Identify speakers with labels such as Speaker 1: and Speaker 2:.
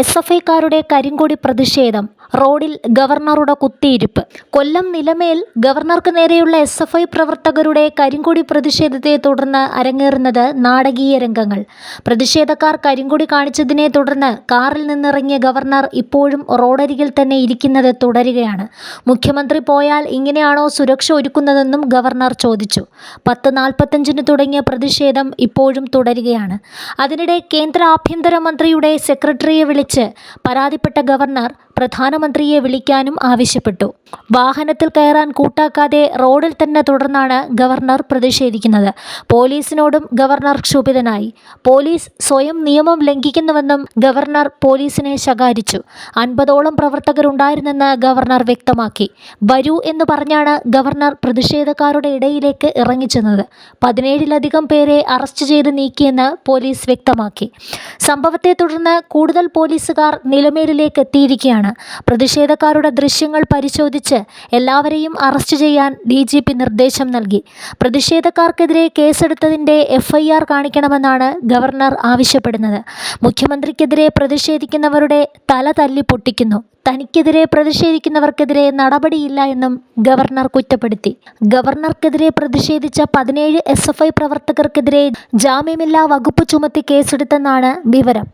Speaker 1: S F ഐക്കാരുടെ കരിങ്കൊടി പ്രതിഷേധം റോഡിൽ ഗവർണറുടെ കുത്തിയിരിപ്പ്. കൊല്ലം നിലമേൽ ഗവർണർക്ക് നേരെയുള്ള എസ് എഫ് ഐ പ്രവർത്തകരുടെ കരിങ്കൊടി പ്രതിഷേധത്തെ തുടർന്ന് അരങ്ങേറുന്നത് നാടകീയ രംഗങ്ങൾ. പ്രതിഷേധക്കാർ കരിങ്കൊടി കാണിച്ചതിനെ തുടർന്ന് കാറിൽ നിന്നിറങ്ങിയ ഗവർണർ ഇപ്പോഴും റോഡരികിൽ തന്നെ ഇരിക്കുന്നത് തുടരുകയാണ്. മുഖ്യമന്ത്രി പോയാൽ ഇങ്ങനെയാണോ സുരക്ഷ ഒരുക്കുന്നതെന്നും ഗവർണർ ചോദിച്ചു. പത്ത് നാൽപ്പത്തഞ്ചിന് തുടങ്ങിയ പ്രതിഷേധം ഇപ്പോഴും തുടരുകയാണ്. അതിനിടെ കേന്ദ്ര ആഭ്യന്തരമന്ത്രിയുടെ സെക്രട്ടറിയെ വിളിച്ച് പരാതിപ്പെട്ട ഗവർണർ പ്രധാനമന്ത്രിയെ വിളിക്കാനും ആവശ്യപ്പെട്ടു. വാഹനത്തിൽ കയറാൻ കൂട്ടാക്കാതെ റോഡിൽ തന്നെ തുടർന്നാണ് ഗവർണർ പ്രതിഷേധിക്കുന്നത്. പോലീസിനോടും ഗവർണർ ക്ഷുഭിതനായി. പോലീസ് സ്വയം നിയമം ലംഘിക്കുന്നുവെന്നും ഗവർണർ പോലീസിനെ ശകാരിച്ചു. അൻപതോളം പ്രവർത്തകരുണ്ടായിരുന്നെന്ന് ഗവർണർ വ്യക്തമാക്കി. വരൂ എന്ന് പറഞ്ഞാണ് ഗവർണർ പ്രതിഷേധക്കാരുടെ ഇടയിലേക്ക് ഇറങ്ങിച്ചെന്നത്. പതിനേഴിലധികം പേരെ അറസ്റ്റ് ചെയ്ത് നീക്കിയെന്ന് പോലീസ് വ്യക്തമാക്കി. സംഭവത്തെ തുടർന്ന് കൂടുതൽ പോലീസുകാർ നിലമേലിലേക്ക് എത്തിയിരിക്കുകയാണ് പ്രതിഷേധക്കാരുടെ ദൃശ്യങ്ങൾ പരിശോധിച്ച് എല്ലാവരെയും അറസ്റ്റ് ചെയ്യാൻ ഡി ജി പി നിർദ്ദേശം നൽകി. പ്രതിഷേധക്കാർക്കെതിരെ കേസെടുത്തതിന്റെ എഫ് ഐ ആർ കാണിക്കണമെന്നാണ് ഗവർണർ ആവശ്യപ്പെടുന്നത്. മുഖ്യമന്ത്രിക്കെതിരെ പ്രതിഷേധിക്കുന്നവരുടെ തല തല്ലി പൊട്ടിക്കുന്നു. തനിക്കെതിരെ പ്രതിഷേധിക്കുന്നവർക്കെതിരെ നടപടിയില്ല എന്നും ഗവർണർ കുറ്റപ്പെടുത്തി. ഗവർണർക്കെതിരെ പ്രതിഷേധിച്ച പതിനേഴ് എസ് എഫ് ഐ പ്രവർത്തകർക്കെതിരെ ജാമ്യമില്ലാ വകുപ്പ് ചുമത്തി കേസെടുത്തെന്നാണ് വിവരം.